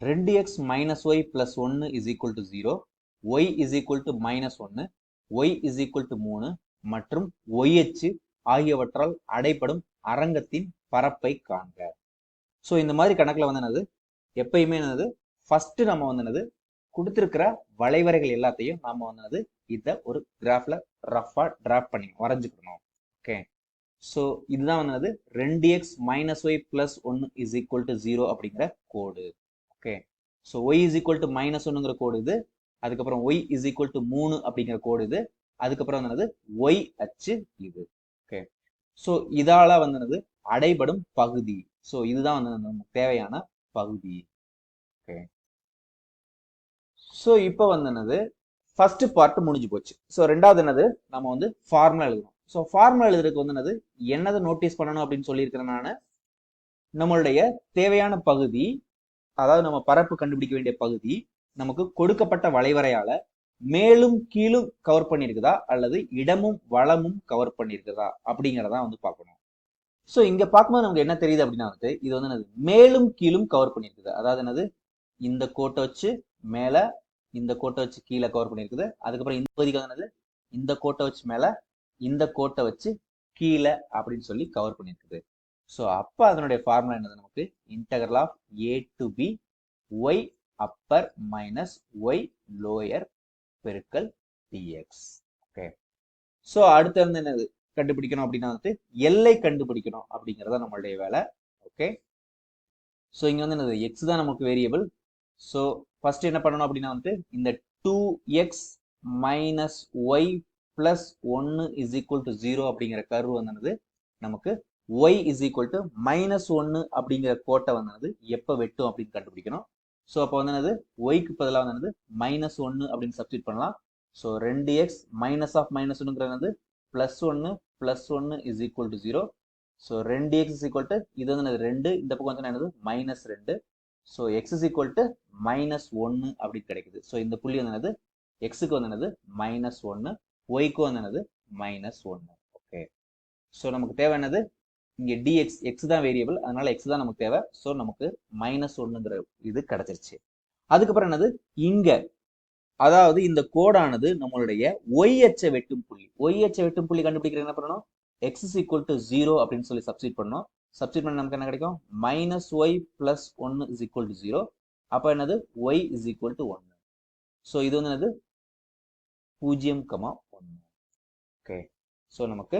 ரெண்டு X minus Y plus ஒன்று is equal to zero Y is equal to minus ஒன்று Y is equal to மூணு மற்றும் Y அச்சு ஆகியவற்றால் அடைப்படும் அரங்கத்தின் பரப்பை காண்க. ஸோ இந்த மாதிரி கணக்கில் வந்து என்னது? எப்பயுமே என்னது? ஃபர்ஸ்ட் நம்ம வந்து என்னது? கொடுத்துருக்கிற வளைவரைகள் எல்லாத்தையும் நாம வந்து இதை ஒரு கிராஃப்ல ரஃபா டிராப் பண்ணி வரைஞ்சுக்கணும். ஓகே ஸோ இதுதான் வந்து ரெண்டு எக்ஸ் மைனஸ் ஒய் பிளஸ் ஒன்று இஸ் ஈக்குவல் டு ஜீரோ அப்படிங்கிற கோடு okay so Y is equal to minus ஒன்னுங்கிற கோடு இது. அதுக்கப்புறம் ஒய் இஸ் ஈக்குவல் டு மூணு அப்படிங்கிற கோடு இது. அதுக்கப்புறம் வந்து ஒய் அச்சு இது. ஓகே ஸோ இதால வந்து அடைபடும் பகுதி. ஸோ இதுதான் வந்து நமக்கு தேவையான பகுதி. ஓகே ஸோ இப்போ வந்து என்னது? ஃபர்ஸ்ட் பார்ட் முடிஞ்சு போச்சு. ஸோ ரெண்டாவது என்னது? நம்ம வந்து ஃபார்முலா எழுதணும். ஸோ ஃபார்முலா எழுதுறதுக்கு வந்து என்னது? என்னதை நோட்டீஸ் பண்ணணும் அப்படின்னு சொல்லியிருக்கிறேன் நான். நம்மளுடைய தேவையான பகுதி அதாவது நம்ம பரப்பு கண்டுபிடிக்க வேண்டிய பகுதி நமக்கு கொடுக்கப்பட்ட வளைவரையால மேலும் கீழும் கவர் பண்ணியிருக்குதா? அல்லது இடமும் வளமும் கவர் பண்ணியிருக்குதா? அப்படிங்கிறதா வந்து பார்க்கணும். ஸோ இங்க பார்க்கும்போது நமக்கு என்ன தெரியுது அப்படின்னா வந்து இது வந்து என்னது? மேலும் கீழும் கவர் பண்ணியிருக்குது. அதாவது என்னது? இந்த கோட்டை வச்சு மேல இந்த கோட்டை வச்சு கீழே கவர் பண்ணியிருக்குது. அதுக்கப்புறம் இந்த பகுதிக்கு என்னது? இந்த கோட்டை வச்சு மேல இந்த கோட்டை வச்சு கீழே அப்படின்னு சொல்லி கவர் பண்ணியிருக்குது. ஸோ அப்போ அதனுடைய ஃபார்முலா என்னது நமக்கு? Integral of A to B Y upper minus Y lower பெருக்கல் டிஎக்ஸ் ஓகே ஸோ அடுத்து வந்து என்னது? கண்டுபிடிக்கணும் அப்படின்னா வந்துட்டு எல்லை கண்டுபிடிக்கணும் அப்படிங்கிறத நம்மளுடைய வேலை. ஓகே ஸோ இங்கே வந்து என்னது? எக்ஸ் தான் நமக்கு வேரியபிள் ஸோ ஃபர்ஸ்ட் என்ன பண்ணணும் அப்படின்னா வந்துட்டு இந்த two X minus Y plus ஒன்று இஸ் ஈக்குவல் டு ஜீரோ அப்படிங்கிற கர்வ் வந்து நமக்கு Y is equal to minus ஒன்று அப்படிங்கிற கோட்டை வந்து எப்போ வெட்டும் அப்படின்னு கண்டுபிடிக்கணும். ஸோ அப்போ வந்து என்னது? ஒய்க்கு பதிலாக வந்து என்னது? மைனஸ் ஒன்று அப்படின்னு சப்ஸ்டியூட் பண்ணலாம். ஸோ ரெண்டு எக்ஸ் மைனஸ் ஆஃப் மைனஸ் ஒன்றுங்கிறது வந்து ப்ளஸ் ஒன்று ப்ளஸ் ஒன்று is equal to zero so ரெண்டு எக்ஸ் இஸ் ஈக்குவல் டு இது வந்து ரெண்டு. இந்த பக்கம் வந்து என்னது? மைனஸ் ரெண்டு. So X is equal to minus ஒன்று அப்படின்னு கிடைக்குது. ஸோ இந்த புள்ளி வந்து என்னது? எக்ஸுக்கு வந்து என்னது? மைனஸ் ஒன்று ஒய்க்கு வந்து என்னது? மைனஸ் ஒன்று ஓகே ஸோ நமக்கு தேவை என்னது? இங்கே டிஎக்ஸ் எக்ஸ் தான் வேரியபிள் அதனால எக்ஸ் தான் நமக்கு தேவை. ஸோ நமக்கு மைனஸ் ஒன்னுங்கிற இது கிடைச்சிருச்சு. அதுக்கப்புறம் என்னது? இங்க. அதாவது இந்த கோடானது நம்மளுடைய ஒய் அச்ச வெட்டும் புள்ளி. ஒய் அச்ச வெட்டும் புள்ளி கண்டுபிடிக்கிற என்ன பண்ணணும்? X is equal to zero அப்படின்னு சொல்லி சப்ஸ்டிட் பண்ணணும். சப்ஸ்டிட் பண்ண நமக்கு என்ன கிடைக்கும்? மைனஸ் ஒய் பிளஸ் ஒன்னு இஸ் ஈக்குவல் டு ஜீரோ அப்போ என்னது? ஒய் இஸ் ஈக்குவல் டு ஒன்னு ஸோ இது வந்து என்னது? பூஜ்ஜியம் கமா ஒன்று ஓகே ஸோ நமக்கு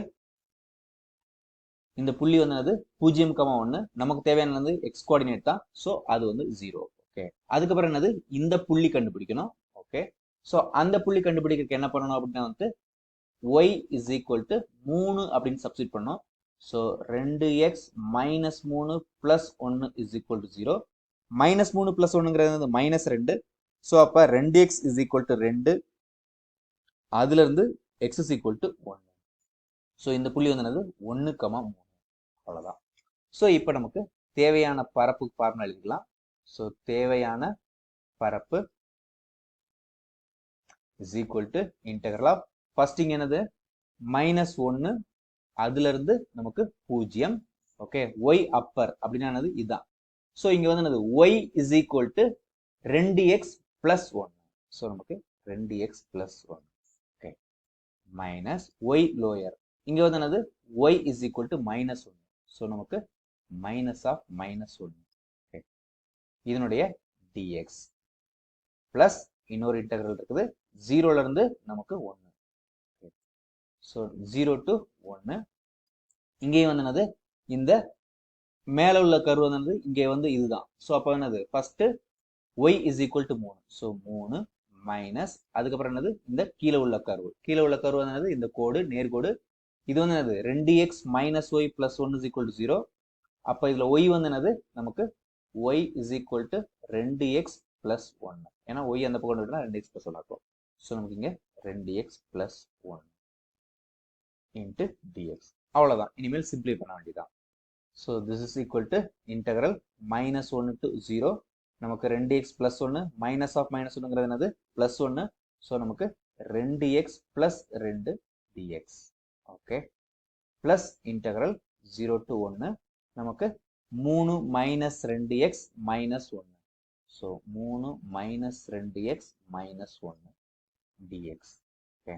இந்த புள்ளி வந்து என்னது? பூஜ்ஜியம் கமா ஒன்று நமக்கு தேவையானது எக்ஸ் கோஆர்டினேட் தான். ஸோ அது வந்து ஜீரோ ஓகே அதுக்கப்புறம் என்னது? இந்த புள்ளி கண்டுபிடிக்கணும். ஓகே ஸோ அந்த புள்ளி கண்டுபிடிக்கிறதுக்கு என்ன பண்ணணும் அப்படின்னா வந்து ஒய் இஸ் ஈக்குவல் டு மூணு அப்படின்னு சப்ஸ்டிட் பண்ணோம் ஸோ ரெண்டு எக்ஸ் மைனஸ் மூணு பிளஸ் ஒன்று is equal to zero minus மூணு பிளஸ் ஒன்றுங்கிறது வந்து மைனஸ் ரெண்டு. ஸோ அப்போ ரெண்டு எக்ஸ் இஸ் ஈக்குவல் டு ரெண்டு. அதுல இருந்து எக்ஸ் இஸ் ஈக்குவல் டு ஒன்று ஸோ இந்த புள்ளி வந்து என்னது? ஒன்று கமா மூணு. அவ்வளோதான் ஸோ இப்போ நமக்கு தேவையான பரப்பு ஃபார்முலா எழுதிக்கலாம். ஸோ தேவையான பரப்பு is equal to integral of இங்க என்னது? மைனஸ் ஒன்று அதுல இருந்து நமக்கு பூஜ்ஜியம். ஓகே ஒய் அப்பர் அப்படின்னு இதுதான் ஸோ இங்க வந்து என்னது? ஒய் இஸ் ஈக்குவல் டு ரெண்டு எக்ஸ் பிளஸ் ஒன் ஸோ நமக்கு ரெண்டு X plus one okay minus Y lower இங்க வந்து என்னது? Y is equal to minus one so நமக்கு மைனஸ் ஆஃப் மைனஸ் ஒன்று ஓகே இதனுடைய டிஎக்ஸ் பிளஸ் இன்னொரு இன்டெகிரல் இருக்குது. ஜீரோலேருந்து நமக்கு ஒன்று ஸோ ஜீரோ டு ஒன்று இங்கேயும் வந்து என்னது? இந்த மேலே உள்ள கரு வந்து இங்கே வந்து இதுதான். ஸோ அப்போ என்னது? First Y is equal to மூணு. ஸோ மூணு மைனஸ் அதுக்கப்புறம் என்னது? இந்த கீழே உள்ள கருவு கீழே உள்ள கருவு என்னது? இந்த கோடு நேர்கோடு இது வந்து என்னது? ரெண்டு X minus Y plus one is equal to zero அப்போ இதில் ஒய் வந்து என்னது? நமக்கு ஒய் இஸ் ஈக்குவல் டு ரெண்டு எக்ஸ் பிளஸ் ஒன் ஏன்னா ஒய் அந்த பக்கம் விட்டுனா ரெண்டு எக்ஸ் பிளஸ் ஒன் ஆக்கும் ஸோ நமக்கு இங்கே ரெண்டு X plus one into dx அவ்வளோதான் இனிமேல் சிம்பிளை பண்ண வேண்டியதான் so this is equal to integral minus ஒன்று டு ஜீரோ நமக்கு ரெண்டு எக்ஸ் பிளஸ் ஒன்று மைனஸ் ஆஃப் மைனஸ் ஒன்றுங்கிறது என்னது? பிளஸ் ஒன்று ஸோ நமக்கு ரெண்டு எக்ஸ் பிளஸ் ரெண்டு d x okay plus integral zero to ஒன்று நமக்கு மூணு மைனஸ் ரெண்டு எக்ஸ் மைனஸ் ஒன்று ஸோ மூணு மைனஸ் ரெண்டு எக்ஸ் மைனஸ் ஒன்று டிஎக்ஸ் ஓகே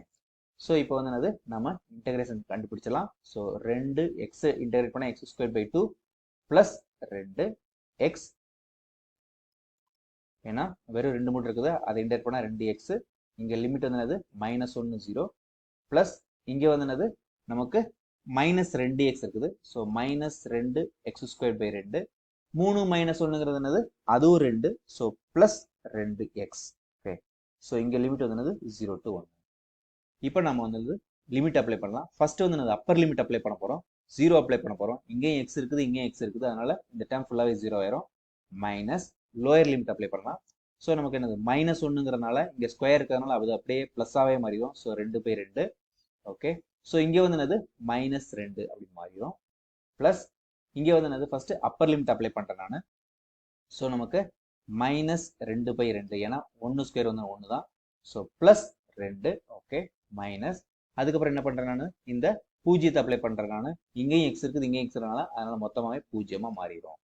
ஸோ இப்போ வந்து என்னது? நம்ம இன்டகிரேஷன் கண்டுபிடிச்சலாம் ஸோ ரெண்டு எக்ஸ் இன்டகிரேட் பண்ணால் x square by two plus ரெண்டு எக்ஸ் ஏன்னா வெறும் ரெண்டு மூணு இருக்குது. அதை இன்டகிரேட் பண்ணால் ரெண்டு எக்ஸ் இங்கே லிமிட் வந்து என்னது? மைனஸ் ஒன்று ஜீரோ ப்ளஸ் இங்கே வந்து என்னது? நமக்கு மைனஸ் ரெண்டு எக்ஸ் இருக்குது. ஸோ மைனஸ் ரெண்டு எக்ஸ் ஸ்கொயர் பை ரெண்டு. மூணு மைனஸ் ஒன்றுங்கிறது என்னது? அதுவும் ரெண்டு. ஸோ ப்ளஸ் ரெண்டு எக்ஸ் ஓகே ஸோ இங்கே லிமிட் வந்து என்னது? ஜீரோ டு ஒன் இப்போ நம்ம வந்து லிமிட் அப்ளை பண்ணலாம். ஃபர்ஸ்ட் வந்து என்னது? அப்பர் லிமிட் அப்ளை பண்ண போகிறோம் ஜீரோ அப்ளை பண்ண போகிறோம் இங்கேயும் எக்ஸ் இருக்குது இங்கேயும் எக்ஸ் இருக்குது. அதனால இந்த டேம் ஃபுல்லாகவே ஜீரோ ஆயிரும். மைனஸ் லோயர் லிமிட் அப்ளை பண்ணலாம். ஸோ நமக்கு என்னது? மைனஸ் ஒன்றுங்கிறனால இங்கே ஸ்கொயர் இருக்கிறதுனால அது அப்படியே ப்ளஸ்ஸாகவே மாறிடும். ஸோ ரெண்டு பை ரெண்டு. ஓகே ஸோ இங்கே வந்து என்னது மைனஸ் ரெண்டு அப்படின்னு மாறிடும். ப்ளஸ் இங்கே வந்து என்னது ஃபர்ஸ்ட் அப்பர் லிமிட் அப்ளை பண்ணுறேன் நான். ஸோ நமக்கு மைனஸ் ரெண்டு பை ரெண்டு ஏன்னா ஒன்று ஸ்கொயர் வந்து ஒன்று தான் ஸோ ப்ளஸ் ரெண்டு ஓகே மைனஸ் அதுக்கப்புறம் என்ன பண்ணுறேன் நான்? இந்த பூஜ்ஜியத்தை அப்ளை பண்ணுறேன் நான். இங்கேயும் எக்ஸ் இருக்குது இங்கேயும் எக்ஸ் இருக்கனால அதனால் மொத்தமாகவே பூஜ்ஜியமாக மாறிடும்.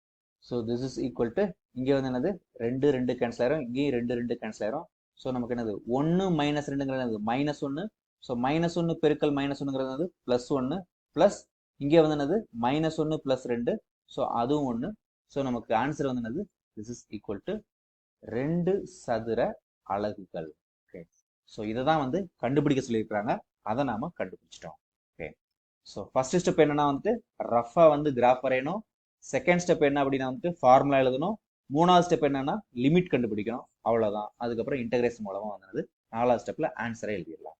So this is equal to இங்கே வந்து என்னது ரெண்டு ரெண்டு கேன்சல் ஆயிரும். இங்கேயும் ரெண்டு ரெண்டு கேன்சல் ஆயிரும். ஸோ நமக்கு என்னது? ஒன்று மைனஸ் ரெண்டுங்கிறது என்னது? மைனஸ் ஒன்று ஸோ மைனஸ் ஒன்று பெருக்கல் மைனஸ் ஒன்றுங்கிறது வந்து ப்ளஸ் ஒன்று ப்ளஸ் இங்கே வந்து என்னது? மைனஸ் ஒன்று ப்ளஸ் ரெண்டு. ஸோ அதுவும் ஒன்று ஸோ நமக்கு ஆன்சர் வந்து என்னது? திஸ் இஸ் ஈக்குவல் டு ரெண்டு சதுர அலகுகள். ஓகே ஸோ இதை தான் வந்து கண்டுபிடிக்க சொல்லியிருக்கிறாங்க. அதை நாம் கண்டுபிடிச்சிட்டோம். ஓகே ஸோ ஃபர்ஸ்ட் ஸ்டெப் என்னன்னா வந்துட்டு ரஃபாக வந்து கிராஃப் வரையணும். செகண்ட் ஸ்டெப் என்ன அப்படின்னா வந்துட்டு ஃபார்முலா எழுதணும். மூணாவது ஸ்டெப் என்னன்னா லிமிட் கண்டுபிடிக்கணும். அவ்வளோதான் அதுக்கப்புறம் இன்டகிரேஷன் மூலமாக வந்தது நாலாவது ஸ்டெப்பில் ஆன்சரை எழுதிடலாம்.